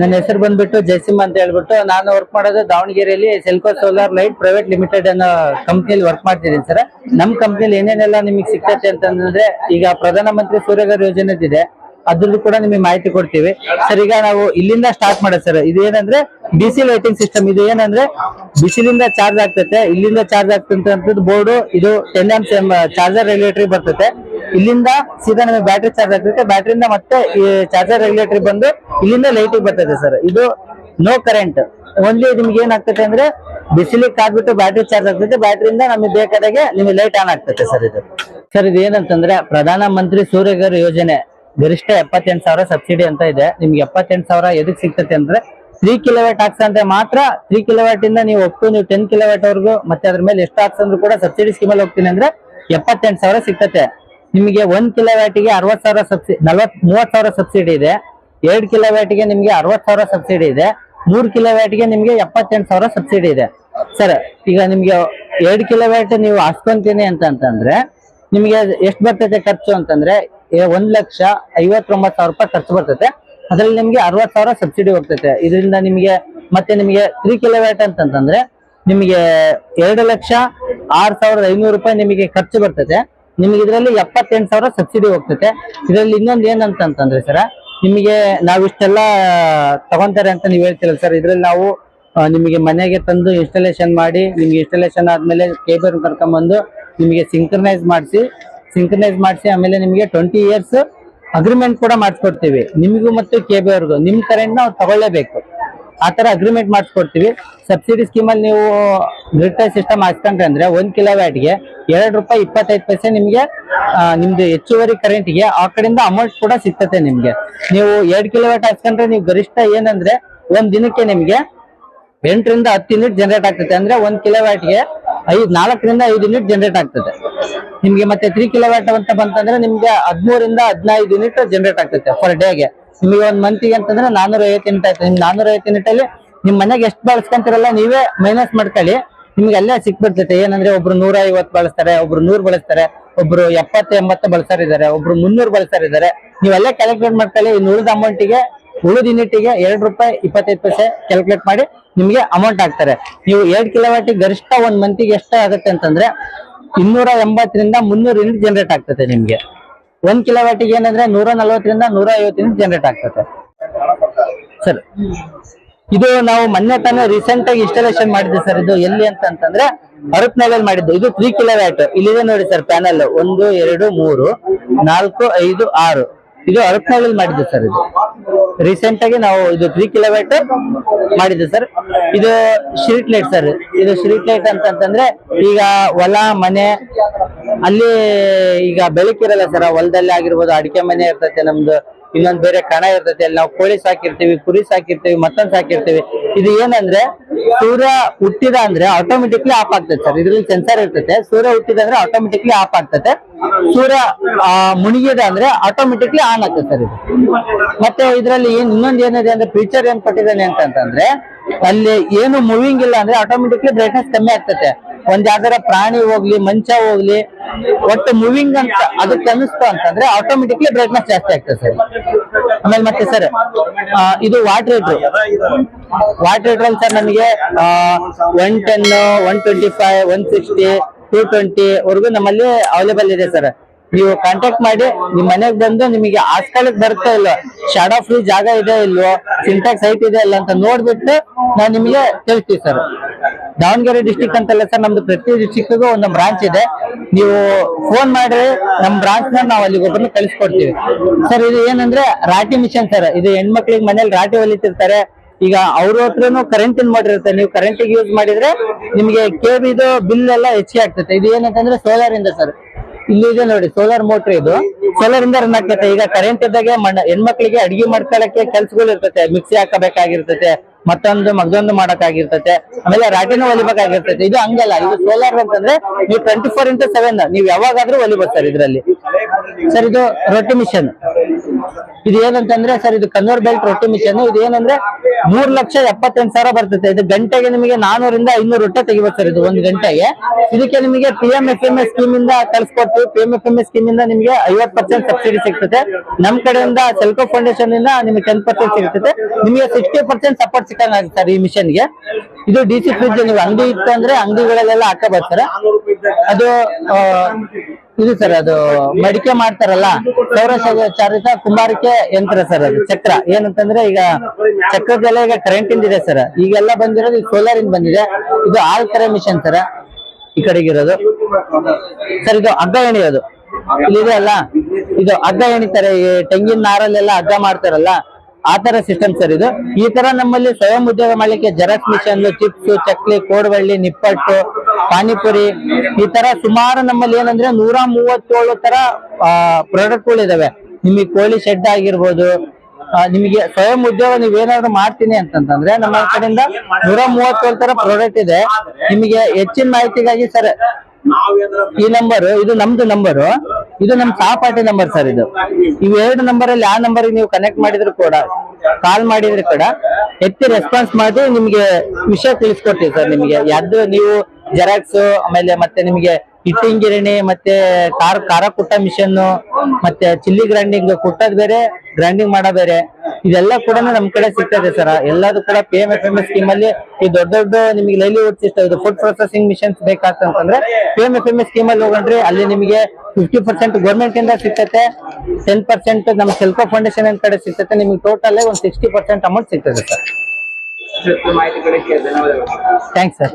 ನನ್ನ ಹೆಸರು ಬಂದ್ಬಿಟ್ಟು ಜಯಸಿಂಹ ಅಂತ ಹೇಳ್ಬಿಟ್ಟು ನಾನು ವರ್ಕ್ ಮಾಡೋದು ದಾವಣಗೆರೆಯಲ್ಲಿ Selco solar light private limited ಅನ್ನೋ ಕಂಪ್ನಿಯಲ್ಲಿ ವರ್ಕ್ ಮಾಡ್ತಿದ್ದೀನಿ ಸರ್ ನಮ್ಮ ಕಂಪ್ನಿಲಿ ಏನೇನೆಲ್ಲ ನಿಮಗೆ ಸಿಗ್ತೈತೆ ಅಂತಂದ್ರೆ ಈಗ ಪ್ರಧಾನ ಮಂತ್ರಿ ಸೂರ್ಯಘರ್ ಯೋಜನೆ ಇದೆ ಅದ್ರದ್ದು ಕೂಡ ನಿಮಗೆ ಮಾಹಿತಿ ಕೊಡ್ತೀವಿ. ಸರ್ ಈಗ ನಾವು ಇಲ್ಲಿಂದ ಸ್ಟಾರ್ಟ್ ಮಾಡೋದು ಸರ್ ಇದು ಏನಂದ್ರೆ ಡಿಸಿ ಲೈಟಿಂಗ್ ಸಿಸ್ಟಮ್ ಇದು ಏನಂದ್ರೆ ಬಿಸಿಲಿಂದ ಚಾರ್ಜ್ ಆಗ್ತೈತೆ, ಇಲ್ಲಿಂದ ಚಾರ್ಜ್ ಆಗ್ತಂತ ಬೋರ್ಡು ಇದು ಟೆನ್ ಎಂ ಚಾರ್ಜರ್ ರೆಗ್ಯುಲೇಟರಿ ಬರ್ತೈತೆ. ಇಲ್ಲಿಂದ ಸೀದಾ ನಮಗೆ ಬ್ಯಾಟ್ರಿ ಚಾರ್ಜ್ ಆಗ್ತೈತೆ. ಬ್ಯಾಟ್ರಿಯಿಂದ ಮತ್ತೆ ಈ ಚಾರ್ಜರ್ ರೆಗ್ಯುಲೇಟರ್ ಬಂದು ಇಲ್ಲಿಂದ ಲೈಟಿಗೆ ಬರ್ತದೆ ಸರ್ ಇದು ನೋ ಕರೆಂಟ್ ಓನ್ಲಿ ನಿಮ್ಗೆ ಏನಾಗ್ತೈತೆ ಅಂದ್ರೆ ಬಿಸಿಲಿಗೆ ಕಾದ್ಬಿಟ್ಟು ಬ್ಯಾಟ್ರಿ ಚಾರ್ಜ್ ಆಗ್ತೈತೆ. ಬ್ಯಾಟ್ರಿಯಿಂದ ನಮಗೆ ಬೇಕಾದಾಗೆ ನಿಮಗೆ ಲೈಟ್ ಆನ್ ಆಗ್ತೈತೆ ಸರ್ ಇದು. ಸರ್ ಇದು ಏನಂತಂದ್ರೆ ಪ್ರಧಾನ ಮಂತ್ರಿ ಸೂರ್ಯಗರ್ ಯೋಜನೆ ಗರಿಷ್ಠ ಎಪ್ಪತ್ತೆಂಟು ಸಾವಿರ ಸಬ್ಸಿಡಿ ಅಂತ ಇದೆ. ನಿಮ್ಗೆ ಎಪ್ಪತ್ತೆಂಟು ಸಾವಿರ ಎದಕ್ ಸಿಗ್ತೈತೆ ಅಂದ್ರೆ ತ್ರೀ ಕಿಲೋವ್ಯಾಟ್ ಹಾಕ್ಸ್ ಅಂದ್ರೆ ಮಾತ್ರ ತ್ರೀ ಕಿಲೋವ್ಯಾಟ್ ಇಂದ ನೀವು ಒಪ್ಪು ನೀವು ಟೆನ್ ಕಿಲೋವ್ಯಾಟ್ ವರ್ಗು ಮತ್ತೆ ಅದ್ರ ಮೇಲೆ ಎಷ್ಟು ಹಾಕ್ಸ್ ಅಂದ್ರೂ ಕೂಡ ಸಬ್ಸಿಡಿ ಸ್ಕೀಮಲ್ಲಿ ಹೋಗ್ತೀನಿ ಅಂದ್ರೆ ಎಪ್ಪತ್ತೆಂಟು ಸಾವಿರ ಸಿಗ್ತತೆ. ನಿಮಗೆ ಒಂದ್ ಕಿಲೋವ್ಯಾಟಿಗೆ ಅರವತ್ ಸಾವಿರ ಸಬ್ಸಿಡಿ ನಲ್ವತ್ ಮೂವತ್ ಸಾವಿರ ಸಬ್ಸಿಡಿ ಇದೆ. ಎರಡ್ ಕಿಲೋವ್ಯಾಟಿಗೆ ನಿಮ್ಗೆ ಅರವತ್ ಸಾವಿರ ಸಬ್ಸಿಡಿ ಇದೆ. ಮೂರ್ ಕಿಲೋವ್ಯಾಟಿಗೆ ನಿಮ್ಗೆ ಎಪ್ಪತ್ತೆಂಟು ಸಾವಿರ ಸಬ್ಸಿಡಿ ಇದೆ. ಸರ್, ಈಗ ನಿಮ್ಗೆ ಎರಡ್ ಕಿಲೋವ್ಯಾಟ್ ನೀವು ಹಾಸ್ಕೊಂತೀನಿ ಅಂತ ಅಂತಂದ್ರೆ, ನಿಮ್ಗೆ ಎಷ್ಟು ಬರ್ತೈತೆ ಖರ್ಚು ಅಂತಂದ್ರೆ ಒಂದ್ ಲಕ್ಷ ಐವತ್ತೊಂಬತ್ತು ಸಾವಿರ ರೂಪಾಯಿ ಖರ್ಚು ಬರ್ತೈತೆ. ಅದ್ರಲ್ಲಿ ನಿಮ್ಗೆ ಅರವತ್ ಸಾವಿರ ಸಬ್ಸಿಡಿ ಹೋಗ್ತೈತೆ. ಇದರಿಂದ ನಿಮ್ಗೆ, ಮತ್ತೆ ನಿಮ್ಗೆ ತ್ರೀ ಕಿಲೋವ್ಯಾಟ್ ಅಂತಂತಂದ್ರೆ, ನಿಮಗೆ ಎರಡು ಲಕ್ಷ ಆರ್ ಸಾವಿರದ ಐನೂರು ರೂಪಾಯಿ ನಿಮಗೆ ಖರ್ಚು ಬರ್ತೈತೆ. ನಿಮ್ಗೆ ಇದರಲ್ಲಿ ಎಪ್ಪತ್ತೆಂಟು ಸಾವಿರ ಸಬ್ಸಿಡಿ ಹೋಗ್ತೈತೆ. ಇದರಲ್ಲಿ ಇನ್ನೊಂದು ಏನಂತಂತಂದ್ರೆ ಸರ, ನಿಮಗೆ ನಾವಿಷ್ಟೆಲ್ಲ ತಗೊಂತಾರೆ ಅಂತ ನೀವು ಹೇಳ್ತಿರಲ್ಲ ಸರ್. ಇದರಲ್ಲಿ ನಾವು ನಿಮಗೆ ಮನೆಗೆ ತಂದು ಇನ್ಸ್ಟಾಲೇಷನ್ ಮಾಡಿ, ನಿಮ್ಗೆ ಇನ್ಸ್ಟಾಲೇಷನ್ ಆದ್ಮೇಲೆ ಕೇಬಲ್ ಕರ್ಕೊಂಡ್ಬಂದು ನಿಮಗೆ ಸಿಂಕ್ರನೈಸ್ ಮಾಡಿಸಿ ಸಿಂಕ್ರನೈಸ್ ಮಾಡಿಸಿ ಆಮೇಲೆ ನಿಮಗೆ ಟ್ವೆಂಟಿ ಇಯರ್ಸ್ ಅಗ್ರಿಮೆಂಟ್ ಕೂಡ ಮಾಡಿಸ್ಕೊಡ್ತೀವಿ. ನಿಮಗೂ ಮತ್ತು ಕೇಬಿ ಅವ್ರಿಗೂ ನಿಮ್ಮ ಕರೆಂಟ್ ನಾವು ತಗೊಳ್ಳೇಬೇಕು. ಆ ತರ ಅಗ್ರಿಮೆಂಟ್ ಮಾಡಿಸ್ಕೊಡ್ತೀವಿ ಸಬ್ಸಿಡಿ ಸ್ಕೀಮಲ್ಲಿ ನೀವು ಗ್ರಿಡ್ ಸಿಸ್ಟಮ್ ಹಾಕ್ಸ್ಕೊಂಡ್ರೆ ಅಂದ್ರೆ ಒಂದ್ ಕಿಲೋವ್ಯಾಟ್ಗೆ ಎರಡು ರೂಪಾಯಿ ಇಪ್ಪತ್ತೈದು ಪೈಸೆ ನಿಮ್ಗೆ ನಿಮ್ದು ಹೆಚ್ಚುವರಿ ಕರೆಂಟ್ಗೆ ಆ ಕಡೆಯಿಂದ ಅಮೌಂಟ್ ಕೂಡ ಸಿಗ್ತತೆ ನಿಮ್ಗೆ. ನೀವು ಎರಡ್ ಕಿಲೋವ್ಯಾಟ್ ಹಾಕ್ಸ್ಕೊಂಡ್ರೆ ನೀವು ಗರಿಷ್ಠ ಏನಂದ್ರೆ ಒಂದ್ ದಿನಕ್ಕೆ ನಿಮ್ಗೆ ಎಂಟರಿಂದ ಹತ್ತು ಯೂನಿಟ್ ಜನರೇಟ್ ಆಗ್ತದೆ. ಅಂದ್ರೆ ಒಂದ್ ಕಿಲೋವ್ಯಾಟ್ಗೆ ಐದ್, ನಾಲ್ಕರಿಂದ ಐದು ಯೂನಿಟ್ ಜನರೇಟ್ ಆಗ್ತದೆ. ನಿಮ್ಗೆ ಮತ್ತೆ ತ್ರೀ ಕಿಲೋ ವ್ಯಾಟ್ ಅಂತ ಬಂತಂದ್ರೆ ನಿಮ್ಗೆ ಹದಿಮೂರಿಂದ ಹದಿನೈದು ಯೂನಿಟ್ ಜನರೇಟ್ ಆಗ್ತದೆ ಪರ್ ಡೇಗೆ ನಿಮಗೆ ಒಂದ್ ಮಂತಿಗೆ ಅಂತಂದ್ರೆ ನಾನೂರ ಐವತ್ತು ಯೂನಿಟ್ ಆಯ್ತು. ನಿಮ್ ನಾನೂರ ಐವತ್ತು ಯೂನಿಟ್ ಅಲ್ಲಿ ನಿಮ್ ಮನೆಗೆ ಎಷ್ಟು ಬಳಸ್ಕೊಂತಿರಲ್ಲ ನೀವೇ ಮೈನಸ್ ಮಾಡ್ಕೊಳ್ಳಿ. ನಿಮ್ಗೆ ಅಲ್ಲೇ ಸಿಕ್ಬಿಡ್ತೈತೆ. ಏನಂದ್ರೆ ಒಬ್ರು ನೂರ ಐವತ್ತು ಬಳಸ್ತಾರೆ, ಒಬ್ರು ನೂರ್ ಬಳಸ್ತಾರೆ, ಒಬ್ರು ಎಪ್ಪತ್ತು ಎಂಬತ್ತು ಬಳಸ್ತಾರ ಇದಾರೆ, ಒಬ್ರು ಮುನ್ನೂರು ಬಳಸ್ತಾರ ಇದಾರೆ. ನೀವೆಲ್ಲ ಕ್ಯಾಲ್ಕುಲೇಟ್ ಮಾಡ್ಕೊಳ್ಳಿ. ಇನ್ನು ಉಳಿದ ಅಮೌಂಟಿಗೆ ಉಳಿದ ಯೂನಿಟ್ಗೆ ಎರಡು ರೂಪಾಯಿ ಇಪ್ಪತ್ತೈದು ಪೈಸೆ ಕ್ಯಾಲ್ಕುಲೇಟ್ ಮಾಡಿ ನಿಮ್ಗೆ ಅಮೌಂಟ್ ಹಾಕ್ತಾರೆ ನೀವು ಎರಡ್ ಕಿಲೋವಾಟಿಗೆ ಗರಿಷ್ಠ ಒಂದ್ ಮಂತಿಗೆ ಎಷ್ಟು ಆಗುತ್ತೆ ಅಂತಂದ್ರೆ ಇನ್ನೂರ ಎಂಬತ್ತರಿಂದ ಮುನ್ನೂರು ಯೂನಿಟ್ ಜನರೇಟ್ ಆಗ್ತದೆ ನಿಮ್ಗೆ. ಒಂದ್ ಕಿಲೋವಾಟಿಗೆ ಏನಂದ್ರೆ ನೂರ ನಲ್ವತ್ತರಿಂದ ನೂರ ಐವತ್ತರಿಂದ ಜನರೇಟ್ ಆಗ್ತದೆ. ಸರ್, ಇದು ನಾವು ಮೊನ್ನೆ ತಾನೇ ರೀಸೆಂಟ್ ಆಗಿ ಇನ್ಸ್ಟಾಲೇಷನ್ ಮಾಡಿದ್ವಿ ಸರ್, ಇದು ಎಲ್ಲಿ ಅಂತ ಅಂತಂದ್ರೆ ಅರತ್ನಗಲ್ ಮಾಡಿದ್ದು. ಇದು ತ್ರೀ ಕಿಲೋ ವ್ಯಾಟ್ ಇಲ್ಲಿದೆ ನೋಡಿ ಸರ್ ಪ್ಯಾನಲ್ ಒಂದು, ಎರಡು, ಮೂರು, ನಾಲ್ಕು, ಐದು, ಆರು. ಇದು ಅರತ್ನಗಲ್ ಮಾಡಿದ್ದು ಸರ್ ಇದು. ರೀಸೆಂಟ್ ಆಗಿ ನಾವು ಇದು ತ್ರೀ ಕಿಲೋ ವ್ಯಾಟ್ ಮಾಡಿದ್ದು ಸರ್. ಇದು ಸ್ಟ್ರೀಟ್ ಲೈಟ್ ಸರ್. ಇದು ಸ್ಟ್ರೀಟ್ ಲೈಟ್ ಅಂತಂತಂದ್ರೆ ಈಗ ಹೊಲ, ಮನೆ ಅಲ್ಲಿ ಈಗ ಬೆಳಕಿರಲ್ಲ ಸರ್ ಹೊಲದಲ್ಲಿ ಆಗಿರ್ಬೋದು ಅಡಿಕೆ ಮನೆ ಇರ್ತೈತೆ ನಮ್ದು ಇನ್ನೊಂದ್ ಬೇರೆ ಕಣ ಇರ್ತೈತೆ ಅಲ್ಲಿ ನಾವು ಕೋಳಿ ಸಾಕಿರ್ತೀವಿ ಕುರಿ ಸಾಕಿರ್ತೀವಿ ಮತ್ತೊಂದ್ ಸಾಕಿರ್ತೀವಿ. ಇದು ಏನಂದ್ರೆ ಸೂರ್ಯ ಹುಟ್ಟಿದ ಅಂದ್ರೆ ಆಟೋಮೆಟಿಕ್ಲಿ ಆಫ್ ಆಗ್ತದೆ ಸರ್. ಇದ್ರಲ್ಲಿ ಸೆನ್ಸರ್ ಇರ್ತೈತೆ ಸೂರ್ಯ ಹುಟ್ಟಿದ ಅಂದ್ರೆ ಆಟೋಮೆಟಿಕ್ಲಿ ಆಫ್ ಆಗ್ತದೆ ಸೂರ್ಯ ಆ, ಮುಳುಗಿದ ಅಂದ್ರೆ ಆಟೋಮೆಟಿಕ್ಲಿ ಆನ್ ಆಗ್ತದೆ ಸರ್ ಇದು. ಮತ್ತೆ ಇದ್ರಲ್ಲಿ ಏನ್ ಇನ್ನೊಂದ್ ಏನಿದೆ ಅಂದ್ರೆ ಫೀಚರ್ ಏನ್ ಕೊಟ್ಟಿದ್ದಾನೆ ಅಂತಂದ್ರೆ ಅಲ್ಲಿ ಏನು ಮೂವಿಂಗ್ ಇಲ್ಲ ಅಂದ್ರೆ ಆಟೋಮೆಟಿಕ್ಲಿ ಬ್ರೈಟ್ನೆಸ್ ಕಮ್ಮಿ ಆಗ್ತದೆ ಒಂದ್ ಯಾವ್ದಾರ ಪ್ರಾಣಿ ಹೋಗ್ಲಿ, ಮಂಚ ಹೋಗ್ಲಿ, ಒಟ್ಟು ಮೂವಿಂಗ್ ಅಂತ ಅದಕ್ಕೆ ಅನಿಸ್ತು ಅಂತಂದ್ರೆ ಆಟೋಮೆಟಿಕ್ಲಿ ಬ್ರೈಟ್ನೆಸ್ ಜಾಸ್ತಿ ಆಗ್ತದೆ ಸರ್. ಆಮೇಲೆ ಮತ್ತೆ ಸರ್ ಇದು ವಾಟರ್ ಹೀಟರ್ ವಾಟರ್ ಹೀಟರ್ ಅಲ್ಲಿ ಸರ್ ನಮಗೆ one ten one twenty five one sixty two twenty ವರೆಗೂ ನಮ್ಮಲ್ಲಿ ಅವೈಲೇಬಲ್ ಇದೆ ಸರ್. ನೀವು ಕಾಂಟ್ಯಾಕ್ಟ್ ಮಾಡಿ, ನಿಮ್ ಮನೆಗ್ ಬಂದು ನಿಮಗೆ ಆಸ್ಕಾಲಕ್ ಬರ್ತಾ ಇಲ್ಲ ಶಾಡಾ ಫ್ರೀ ಜಾಗ ಇದೆ ಇಲ್ವೋ ಸಿಂಟ್ಯಾಕ್ಸ್ ಹೈಟ್ ಇದೆ ಇಲ್ಲ ಅಂತ ನೋಡ್ಬಿಟ್ಟು ನಾವು ನಿಮಗೆ ತಿಳಿಸ್ತೀವಿ ಸರ್. ದಾವಣಗೆರೆ ಡಿಸ್ಟಿಕ್ ಅಂತಲ್ಲ ಸರ್, ನಮ್ದು ಪ್ರತಿ ಡಿಸ್ಟಿಕ್ಗೂ ಒಂದು ಬ್ರಾಂಚ್ ಇದೆ. ನೀವು ಫೋನ್ ಮಾಡ್ರಿ ನಮ್ ಬ್ರಾಂಚ್ ನಾವು ಅಲ್ಲಿಗೆ ಒಬ್ಬರನ್ನ ಕಳಿಸ್ಕೊಡ್ತೀವಿ. ಸರ್, ಇದು ಏನಂದ್ರೆ ರಾಟಿ ಮಿಷನ್ ಸರ್, ಇದು ಹೆಣ್ಮಕ್ಳಿಗೆ ಮನೇಲಿ ರಾಟಿ ಹೊಲಿತಿರ್ತಾರೆ. ಈಗ ಅವ್ರ ಹತ್ರನು ಕರೆಂಟ್ ಇನ್ ಮಾಡಿರುತ್ತೆ. ನೀವು ಕರೆಂಟ್ ಯೂಸ್ ಮಾಡಿದ್ರೆ ನಿಮಗೆ ಕೇಬಿದು ಬಿಲ್ ಎಲ್ಲ ಹೆಚ್ಚಿಗೆ ಆಗ್ತದೆ. ಇದು ಏನಂತಂದ್ರೆ ಸೋಲಾರ್ ಇಂದ ಸರ್. ಇಲ್ಲಿ ಇದೆ ನೋಡಿ ಸೋಲಾರ್ ಮೋಟರ್ ಇದು. ಸೋಲಾರ್ ಇಂದ ರನ್ ಆಗ್ತದೆ. ಈಗ ಕರೆಂಟ್ ಇದ್ದಾಗ ಮಣ್ಣ, ಹೆಣ್ಮಕ್ಳಿಗೆ ಅಡಿಗೆ ಮಾಡ್ಕೊಳಕ್ಕೆ ಕೆಲ್ಸಗಳು ಇರ್ತದೆ ಮಿಕ್ಸಿ ಹಾಕಬೇಕಾಗಿರ್ತತೆ ಮತ್ತೊಂದು ಮಗದೊಂದು ಮಾಡಕ್ಕಾಗಿರ್ತತೆ. ಆಮೇಲೆ ರಾಟಿನೂ ಹೊಲಿಬೇಕಾಗಿರ್ತೈತೆ. ಇದು ಹಂಗಲ್ಲ, ಇದು ಸೋಲಾರ್ ಅಂತಂದ್ರೆ ನೀವು ಟ್ವೆಂಟಿ ಫೋರ್ ಇಂಟು ಸೆವೆನ್ ನೀವು ಯಾವಾಗಾದ್ರೂ ಹೊಲಿಬೋದು ಸರ್ ಇದ್ರಲ್ಲಿ. ಸರ್, ಇದು ರೊಟ್ಟಿ ಮಿಷನ್ ಇದು ಏನಂತಂದ್ರೆ ಸರ್, ಇದು ಕನ್ವರ್ ಬೆಲ್ಟ್ ರೊಟ್ಟಿ ಮಿಷನ್ ಇದು ಏನಂದ್ರೆ ಮೂರ್ ಲಕ್ಷ ಎಪ್ಪತ್ತೆಂಟು ಸಾವಿರ ಬರ್ತದೆ ಇದು ಗಂಟೆಗೆ ನಿಮಗೆ ನಾನೂರಿಂದ ಐನೂರು ರೊಟ್ಟೆ ತೆಗಿಬೇಕು ಸರ್, ಇದು ಒಂದು ಗಂಟೆಗೆ. ಇದಕ್ಕೆ ನಿಮಗೆ P M F M S scheme ಇಂದ ಕಳ್ಸಿಕೊಡ್ತೀವಿ. P M F M S scheme ಇಂದ ನಿಮಗೆ ಐವತ್ ಪರ್ಸೆಂಟ್ ಸಬ್ಸಿಡಿ ಸಿಗ್ತದೆ ನಮ್ ಕಡೆಯಿಂದ ಸೆಲ್ಕೋ ಫೌಂಡೇಶನ್ ಇಂದ ನಿಮಗೆ ಟೆನ್ ಪರ್ಸೆಂಟ್ ಸಿಗ್ತದೆ ನಿಮಗೆ ಸಿಕ್ಸ್ಟಿ ಪರ್ಸೆಂಟ್ ಸಪೋರ್ಟ್ ಸಿಕ್ಕಂಗಾಗುತ್ತೆ ಸರ್, ಈ ಮಿಷನ್ಗೆ ಇದು ಡಿ ಸಿ ಫ್ರಿಡ್ಜ್ ನೀವು ಅಂಗಡಿ ಇತ್ತು ಅಂದ್ರೆ ಅಂಗಡಿಗಳಲ್ಲೆಲ್ಲ ಹಾಕ ಬರ್ತಾರೆ ಅದು ಇದು ಸರ್ ಅದು ಮಡಿಕೆ ಮಾಡ್ತಾರಲ್ಲ ಸೌರ ಶ- ಕುಂಬಾರಿಕೆ ಯಂತ್ರ ಸರ್ ಅದು, ಚಕ್ರ. ಏನಂತಂದ್ರೆ ಈಗ ಚಕ್ರದೆಲ್ಲ ಈಗ ಕರೆಂಟ್ ಇಂದ ಇದೆ ಸರ್. ಈಗೆಲ್ಲ ಬಂದಿರೋದು ಸೋಲಾರ್ ಇಂದ ಬಂದಿದೆ. ಇದು ಆಲ್ ಕರೆ ಮಿಷನ್ ಸರ್. ಈ ಕಡೆಗಿರೋದು. ಸರ್, ಇದು ಹಗ್ಗ ಎಣಿಯೋದು ಇಲ್ಲಿದೆ ಅಲ್ಲ? ಇದು ಹಗ್ಗ ಎಣಿತಾರೆ ಈ ತೆಂಗಿನ ನಾರಲ್ಲೆಲ್ಲ ಹಗ್ಗ ಮಾಡ್ತಾರಲ್ಲ? ಆ ತರ ಸಿಸ್ಟಮ್ ಸರ್ ಇದು. ಈ ತರ ನಮ್ಮಲ್ಲಿ ಸ್ವಯಂ ಉದ್ಯೋಗ ಮಾಡ್ಲಿಕ್ಕೆ xerox machine chips chakli kodubale nippattu, panipuri ಈ ತರ ಸುಮಾರು ನಮ್ಮಲ್ಲಿ ಏನಂದ್ರೆ ನೂರ ಮೂವತ್ತೇಳು ತರ ಪ್ರಾಡಕ್ಟ್ಗಳು ಇದಾವೆ. ನಿಮಗೆ ಕೋಳಿ ಶೆಡ್ ಆಗಿರ್ಬೋದು ನಿಮಗೆ ಸ್ವಯಂ ಉದ್ಯೋಗ ನೀವ್ ಏನಾದ್ರು ಮಾಡ್ತೀನಿ ಅಂತಂತಂದ್ರೆ ನಮ್ಮ ಕಡೆಯಿಂದ ನೂರ ಮೂವತ್ತೇಳು ತರ ಪ್ರಾಡಕ್ಟ್ ಇದೆ. ನಿಮಗೆ ಹೆಚ್ಚಿನ ಮಾಹಿತಿಗಾಗಿ ಸರ್ ಈ ನಂಬರ್ ಇದು ನಮ್ದು ನಂಬರು ಇದು ನಮ್ ಸಹಪಾಠಿ ನಂಬರ್ ಸರ್ ಇದು. ಇವ್ ಎರಡು ನಂಬರ್ ಅಲ್ಲಿ ಆ ನಂಬರ್ ನೀವು ಕನೆಕ್ಟ್ ಮಾಡಿದ್ರು ಕೂಡ ಕಾಲ್ ಮಾಡಿದ್ರು ಕೂಡ, ಎತ್ತಿ ರೆಸ್ಪಾನ್ಸ್ ಮಾಡಿ ನಿಮ್ಗೆ ವಿಷಯ ತಿಳಿಸ್ಕೊಡ್ತೀವಿ ಸರ್ ನಿಮ್ಗೆ. ಯಾವ್ದು ನೀವು ಜೆರಾಕ್ಸ್ ಆಮೇಲೆ ಮತ್ತೆ ನಿಮಗೆ ಇಟ್ಟಿಂಗಿರಣಿ ಗಿರಣಿ ಮತ್ತೆ ಕಾರ್ ಖಾರ ಕುಟ್ಟ ಮಿಷನ್ ಮತ್ತೆ ಚಿಲ್ಲಿ ಗ್ರೈಂಡಿಂಗ್ ಕುಟ್ಟದ್ ಬೇರೆ ಗ್ರೈಂಡಿಂಗ್ ಮಾಡೋ ಬೇರೆ. ಇದೆಲ್ಲ ಕೂಡ ನಮ್ ಕಡೆ ಸಿಗ್ತದೆ ಸರ್. ಎಲ್ಲದೂ ಕೂಡ P M F M S scheme ಅಲ್ಲಿ ಈ ದೊಡ್ಡ ದೊಡ್ಡ ನಿಮಗೆ ಲೈಲಿವುಡ್ ಸಿಸ್ಟಮ್ ಇದು food processing machines ಬೇಕಾಗ್ತಂತಂದ್ರೆ P M F M S scheme ಅಲ್ಲಿ ಹೋಗಣ್ರಿ ಅಲ್ಲಿ ನಿಮಗೆ ಫಿಫ್ಟಿ ಪರ್ಸೆಂಟ್ ಗೌರ್ಮೆಂಟ್ ಇಂದ ಸಿಗ್ತತೆ ಟೆನ್ ಪರ್ಸೆಂಟ್ ನಮ್ ಸೆಲ್ಕೋ ಫೌಂಡೇಶನ್ ಅಂತ ಕಡೆ ಸಿಗ್ತತೆ ನಿಮಗೆ ಟೋಟಲ್ ಒಂದು ಸಿಕ್ಸ್ಟಿ ಪರ್ಸೆಂಟ್ ಅಮೌಂಟ್ ಸಿಗ್ತದೆ ಸರ್. Thanks sir